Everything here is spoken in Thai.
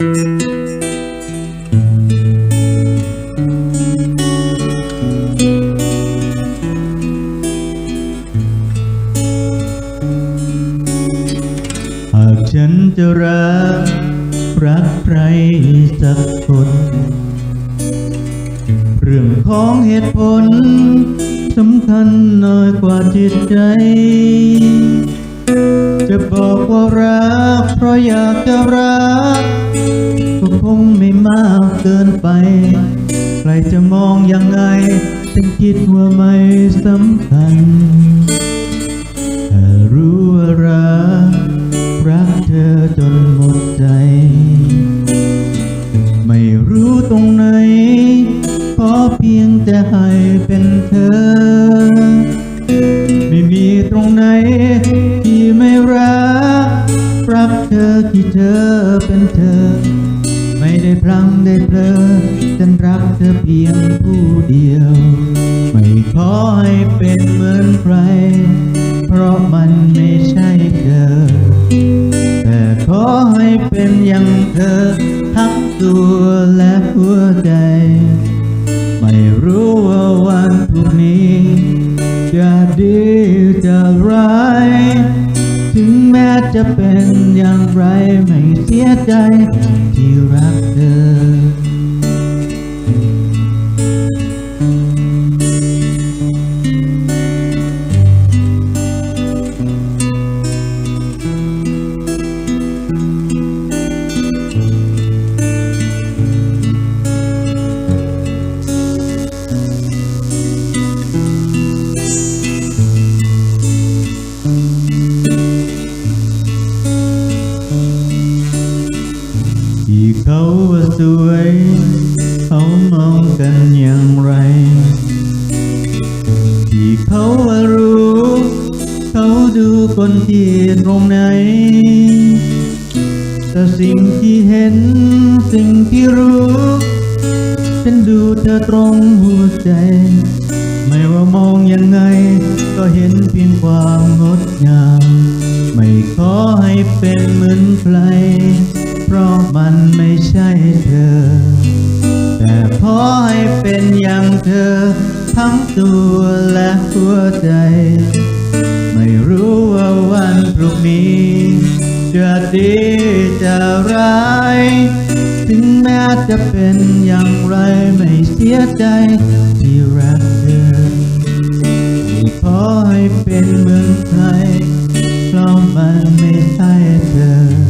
หากฉันจะรัก รักใครสักคน เรื่องของเหตุผลสำคัญน้อยกว่าจิตใจ จะบอกว่ารัก เพราะอยากจะรักก็คงไม่มากเกินไป ใครจะมองยังไงฉันคิดว่าไม่สำคัญแค่รู้ว่ารัก รักเธอจนหมดใจ ไม่รู้ตรงไหนขอเพียงแต่ให้เป็นเธอ ไม่มีตรงไหนที่ไม่รัก ที่เธอเป็นเธอ ไม่ได้พลังได้เพลอฉันรักเธอเพียงผู้เดียว ไม่ขอให้เป็นเหมือนใคร เพราะมันไม่ใช่เธอ แต่ขอให้เป็นอย่างเธอ ทั้งตัวและหัวใจ ไม่รู้ว่าวันพรุ่งนี้ จะเป็นอย่างไรไม่เสียใจที่รักเธอ สวย เขามองกันอย่างไร ที่เขาว่ารู้ เขาดูคนที่ตรงไหน แต่สิ่งที่เห็น สิ่งที่รู้ ฉันดูเธอตรงหัวใจ ไม่ว่ามองยังไง ก็เห็นเพียงความงดงาม ไม่ขอให้เป็นเหมือนใคร เพราะมันไม่ใช่เธอ แต่ขอให้เป็นอย่างเธอ ทั้งตัวและหัวใจ ไม่รู้ว่าวันพรุ่งนี้ จะดีจะร้าย ถึงแม้จะเป็นอย่างไรไม่เสียใจที่รักเธอไม่ขอให้เป็นเมือนใครเพราะมันไม่ใช่เธอ